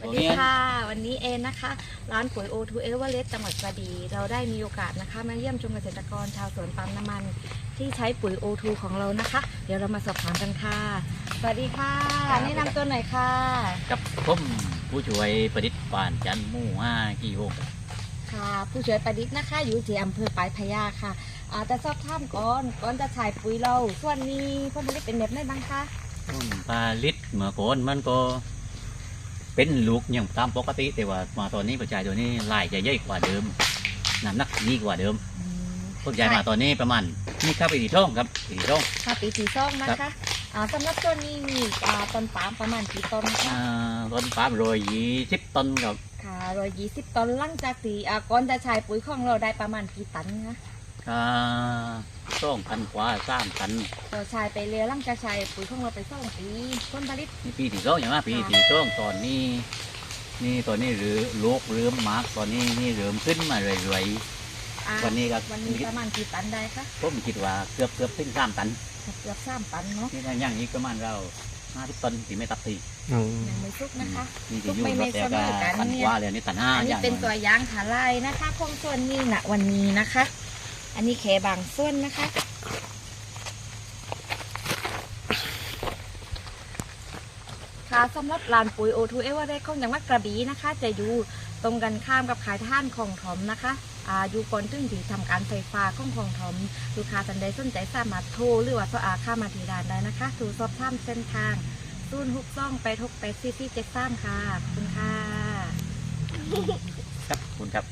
สวัสดีค่ะ วันนี้เอนนะคะ ร้านปุ๋ยโอทูเอเวอเรสต์จังหวัดกระบี่เราได้มีโอกาสนะคะ มาเยี่ยมชมเกษตรกรชาวสวนปั๊มน้ำมัน ที่ใช้ปุ๋ยโอทูของเรานะคะ เดี๋ยวเรามาสอบถามกันค่ะ สวัสดีค่ะครับแนะนำตัวหน่อยค่ะกับผมผู้ช่วยประดิษฐ์ปานจันทร์หมู่ห้ากี่วงค่ะ ผู้ช่วยประดิษฐ์นะคะ อยู่ที่อำเภอปลายพระยาค่ะอ่าแต่สอบถามก่อนก่อนจะใช้ปุ๋ยเราส่วนนี้ผลผลิตเป็นแบบไหนบ้างคะต้นปลาลิดเมื่อก่อนมันก็ เป็นลูกอย่างตามปกติ แต่ว่ามาตอนนี้ปัจจัยตัวนี้ลายจะใหญ่กว่าเดิมน้ำหนักดีกว่าเดิมอืมปัจจัยมาตอนนี้ประมาณนี่ครับปีที่ท่องครับปีที่ท่องค่ะปีสีส้มนะคะอ่าสำหรับตัวนี้มีอ่าต้นปาล์มประมาณกี่ต้นคะอ่าต้นปาล์มโรยยี่สิบต้นครับค่ะร้อยยี่สิบตอนหลังจากที่อ่าก่อนจะใช้ปุ๋ยของเราได้ประมาณกี่ตันคะ อ่าต้องพันกว่าสามพันเราใช้ไปเรื่อยหลังจากใช้ปุ๋ยของเราไปสองปีผลผลิตนี่ปีที่ท่องอย่างว่าปีที่ท่องตอนนี้ นี่ตอนนี้หรือโลกเริ่มมากตอนนี้นี่เริ่มขึ้นมาเรื่อยอ่าๆวันนี้ก็วันนี้ประมาณกี่ตันได้คะผมคิดว่าเกือบเกือบถึงสามตันเกือบสามตันเนาะนี่ถ้าอย่างนี้ประมาณเราห้าสิบตันที่ไม่ตับตียังไม่สุกนะคะนี่จะอยู่ไม่รไม่ถแล้วก็เสมอกันตันเนี่ยกว่าเลยนี่ตันห้าอันอนี้ย่างเป็นน้ตัอวยอยางขาลายนะคะของส่วนนี้นะวันนี้นะคะ อันนี้แค่บางส่วนนะคะ ค่ะสำหรับร้านปุ๋ยโอทูเอวอร์เรของจังหวัดกระบี่นะคะ จะอยู่ตรงกันข้ามกับขายท่านของถมนะคะอาอยู่ก่อนถึงที่ทำการไฟฟ้าของของถมลูกค้าท่านใดสนใจสามารถโทรหรือว่าสอาข้ามาที่ร้านได้นะคะถูสอบถามเส้นทางศูนย์หกซ่องไปทกไปซีซีเจ็ดสามค่ะขอบคุณค่ะ ครับขอบคุณครับ